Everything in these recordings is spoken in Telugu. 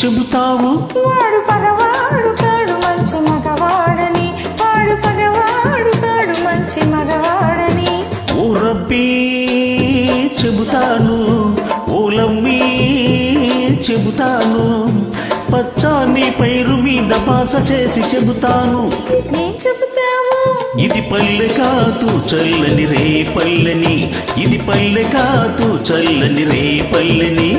చెబుతావు? వాడు పగవాడు కాడు మంచి మగవాడని చెబుతాను. పచ్చాని పైరు మీద బాస చేసి చెబుతాను. ఇది పల్లె కాదు చల్లని రే పల్లెని ఇది పల్లె కాదు చల్లని రే పల్లెని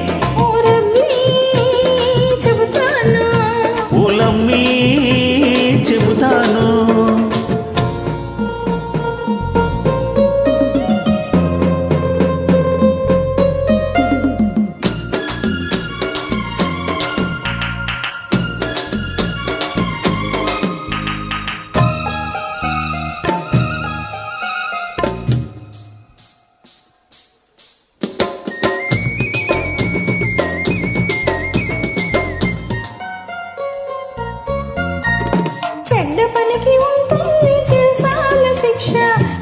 పనికి ఉంటుంది చేసాల శిక్ష.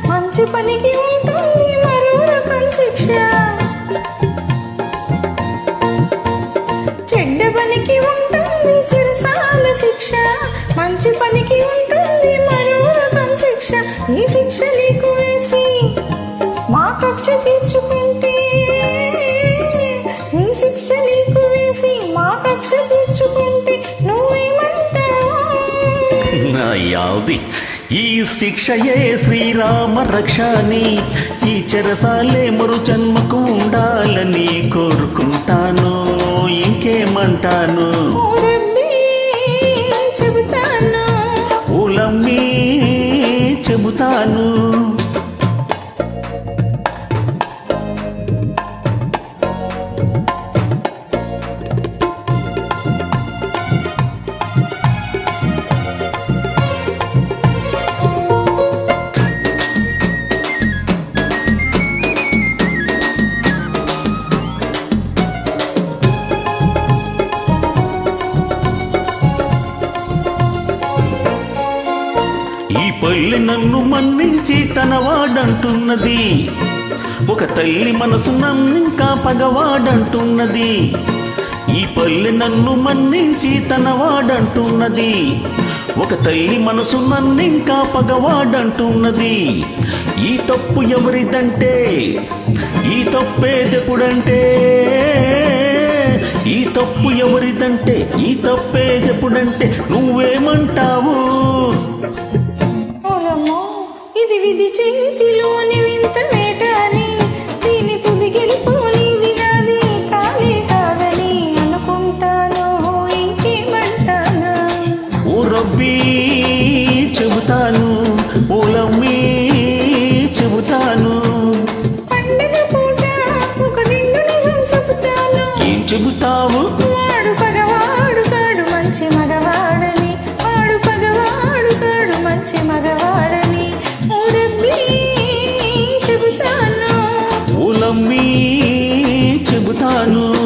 మంచి పనికి ఉంటుంది మరో రకం శిక్ష. చెడ్డ పనికి ఉంటుంది చిరసాల శిక్ష. మంచి పనికి ఉంటుంది యాది ఈ శిక్షయే శ్రీరామ రక్షని ఈ చెరసాలే మరు జన్మకు ఉండాలని కోరుకుంటాను. ఇంకేమంటాను? తల్లి నన్ను మన్నించి తనవాడంటున్నది ఒక తల్లి మనసు నన్నింకా పగవాడంటున్నది. ఈ పల్లె నన్ను మన్నించి తనవాడంటున్నది ఒక తల్లి మనసు నన్నింకా పగవాడంటున్నది. ఈ తప్పు ఎవరిదంటే? ఈ తప్పేదెప్పుడంటే ఈ తప్పు ఎవరిదంటే? ఈ తప్పేదెప్పుడంటే నువ్వేమంటావు? ఇది విధి చేతిలోని వింత వేట అని. దీని తుది గెలిపోనిది నాది కాలే కాదని అనుకుంటాను ఇంకేమంటాను? ఓ రబ్బీ చెబుతాను ఓలమ్మి చెబుతాను. పండగ పూట ఒక నిండు నిజం చెబుతాను. ఏం చెబుతావు? ನಾನು